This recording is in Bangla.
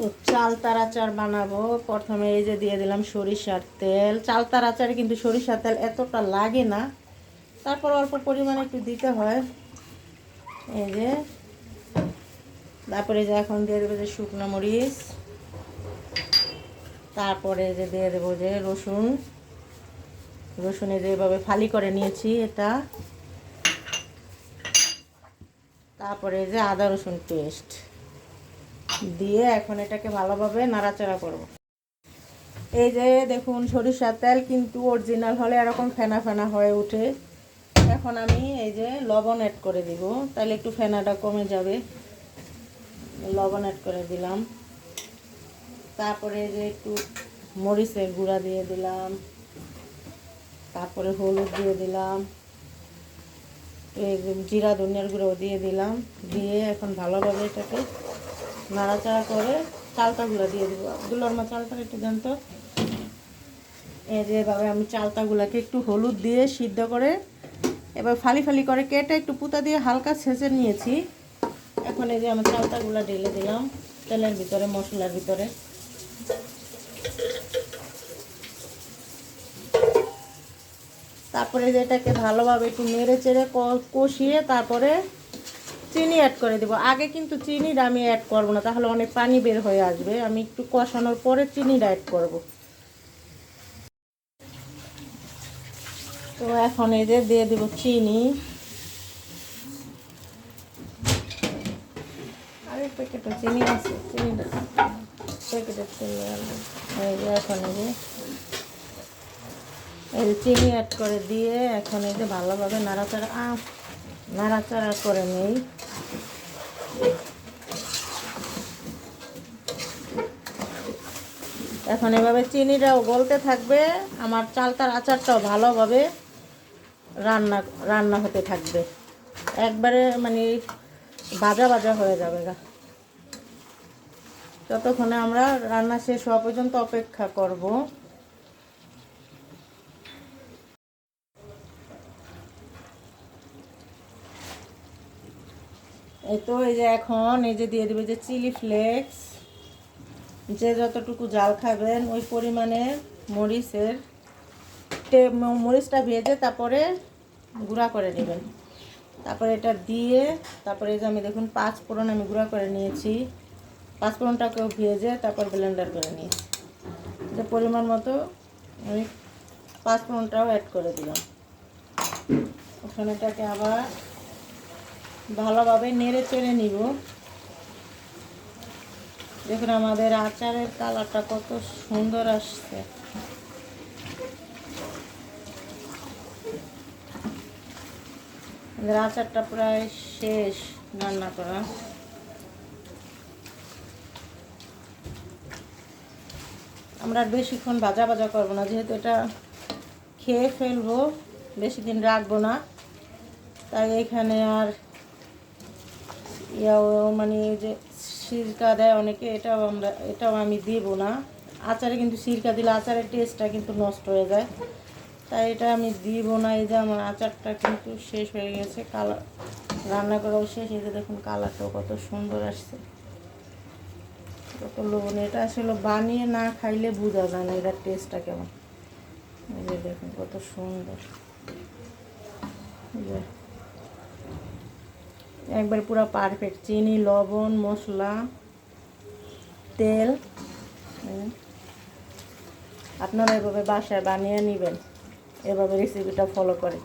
তো চালতার আচার বানাবো। প্রথমে এই যে দিয়ে দিলাম সরিষার তেল। চালতার আচারে কিন্তু সরিষার তেল এতটা লাগে না। তারপর অল্প পরিমাণে একটু দিতে হয়। এই যে। তারপরে যে এখন দিয়ে দেবো যে শুকনো মরিচ। তারপরে যে দিয়ে দেবো যে রসুন। রসুনে যেভাবে ফালি করে নিয়েছি এটা। তারপরে যে আদা রসুন পেস্ট। দিয়ে এখন এটাকে ভালোভাবে নাড়াচাড়া করব। এই যে দেখুন, সরিষার তেল কিন্তু অরিজিনাল হলে এরকম ফেনা ফেনা হয়ে ওঠে। এখন আমি এই যে লবণ অ্যাড করে দিব। তাহলে একটু ফেনাটা কমে যাবে। লবণ অ্যাড করে দিলাম। তারপরে যে একটু মরিচের গুঁড়া দিয়ে দিলাম। তারপরে হলুদ দিয়ে দিলাম। এই জিরা, ধনিয়ার গুঁড়ো দিয়ে দিলাম। দিয়ে এখন ভালোভাবে এটাকে নাড়াচাড়া করে চালতাগুলো দিয়ে দেবো। আবদুল্লার মা চালটা একটু দেন তো। এই যে এভাবে আমি চালতাগুলোকে একটু হলুদ দিয়ে সিদ্ধ করে এবার ফালি ফালি করে কেটে একটু পুতা দিয়ে হালকা ছেঁচে নিয়েছি। এখন এই যে আমার চালতাগুলো ঢেলে দিলাম তেলের ভিতরে, মশলার ভিতরে। তারপরে যেটাকে ভালোভাবে একটু নেড়ে চেড়ে কষিয়ে তারপরে চিনি অ্যাড করে দেবো। আগে কিন্তু চিনিটা আমি অ্যাড করব না, তাহলে অনেক পানি বের হয়ে আসবে। আমি একটু কষানোর পরে চিনিটা অ্যাড করব। তো এখন এই যে দিয়ে দেবো চিনি। আরে, প্যাকেটে চিনি আছে চিনিটা প্যাকেটের চিনি। এই যে এখন এই যে এই যে চিনি অ্যাড করে দিয়ে এখন এই যে ভালোভাবে নাড়াচাড়া নাড়াচাড়া করে নেই। এখন এভাবে চিনিটাও গলতে থাকবে, আমার চালতার আচারটাও ভালোভাবে রান্না রান্না হতে থাকবে। একবারে মানে ভাজা ভাজা হয়ে যাবে গা। ততক্ষণে আমরা রান্না শেষ হওয়া পর্যন্ত অপেক্ষা করব। এই তো, এই যে এখন এই যে দিয়ে দেবে যে চিলি ফ্লেক্স। যে যতটুকু জাল খাবেন, ওই পরিমাণে মরিচের মরিচটা ভেজে তারপরে গুঁড়া করে নেবেন। তারপরে এটা দিয়ে, তারপরে এই যে আমি দেখুন পাঁচ ফোড়ন আমি গুঁড়া করে নিয়েছি। পাঁচ ফোড়নটাকেও ভেজে তারপর ব্লেন্ডার করে নিয়েছি। যে পরিমাণ মতো আমি পাঁচ ফোড়নটাও অ্যাড করে দিলাম। ওখানেটাকে আবার ভালোভাবে নেড়ে চেড়ে নিব। দেখুন আমাদের আচারের কালারটা কত সুন্দর আসছে। আমাদের আচারটা প্রায় শেষ রান্না করা। আমরা আর বেশিক্ষণ ভাজা ভাজা করব না, যেহেতু এটা খেয়ে ফেলব বেশি দিন রাখব না। তাই এখানে আর ইয়াও মানে যে সিরকা দেয় অনেকে, এটাও আমরা, এটাও আমি দিব না। আচারে কিন্তু সিরকা দিলে আচারের টেস্টটা কিন্তু নষ্ট হয়ে যায়। তাই এটা আমি দিব না, এই যে আমার আচারটা কিন্তু শেষ হয়ে গেছে কালার রান্না করাও শেষ, এই যে দেখুন কালারটাও কত সুন্দর আসছে। কত লবণ, এটা আসলে বানিয়ে না খাইলে বোঝা যায় না এটার টেস্টটা কেমন। এই যে দেখুন কত সুন্দর। একবার পুরো পারফেক্ট চিনি, লবণ মশলা তেল। আপনারা এভাবে বাসায় বানিয়ে নেবেন। এভাবে রেসিপিটা ফলো করে।